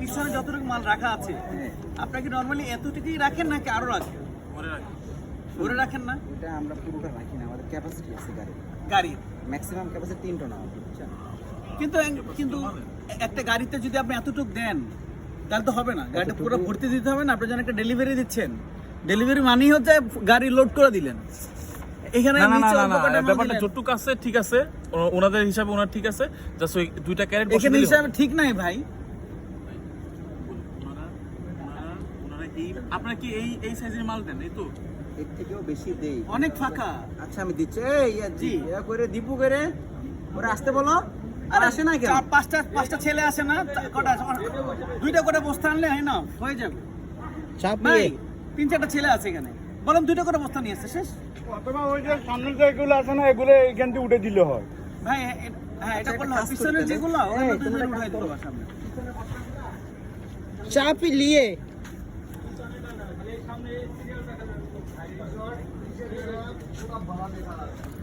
পিছনে যতটুকু মাল রাখা আছে আপনাকে নর্মালি এতটুকুই রাখেন নাকি আরও রাখেন? ধরে রাখেন না? ওটা আমরা পুরোটা রাখি না আমাদের ক্যাপাসিটি আছে গাড়ি গাড়ি ম্যাক্সিমাম ক্যাপাসিটি তিন টন আমাদের কিন্তু কিন্তু একটা গাড়িতে যদি আপনি এতটুকু দেন তাহলে তো হবে না। গাড়িটা পুরো ভর্তি দিতে হবে না আপনি যখন একটা ডেলিভারি দিচ্ছেন। ডেলিভারি মানেই হচ্ছে গাড়ি লোড করে দিলেন। এখানে ব্যাপারটা। যতটুকু আছে ঠিক আছে ওনাদের হিসাবে ওনার ঠিক আছে জাস্ট ওই দুইটা ক্যারেট এখানে হিসাবে ঠিক নাই ভাই। আপনারা কি এই এই সাইজের মাল দেন এই তো? এর থেকেও বেশি দেই। অনেক ফাঁকা। আচ্ছা আমি দিচ্ছি। এই জি। ইয়া করে দীপু করে। ওরা আসতে বলো। আর আসে না কেন পাঁচটা পাঁচটা ছেলে আসে না? কটা দুইটা করে বস্তা আনলে হয় না? হয়ে যাবে। ভাই তিন চারটা ছেলে আছে এখানে। বললাম দুইটা করে বস্তা নিয়ে আসছে শেষ। অথবা ওই যে সামনের যে এগুলো আছে না এগুলো এইখান থেকে উঠে দিলে হয়। ভাই হ্যাঁ এটা আচ্ছা, একটা করলাম কাজ পিছনে করতে যেগুলো হবে। ওগুলো এই, দুজন তোমরা উঠাই কাজ দিতে করো। সামনে চাপ লিয়ে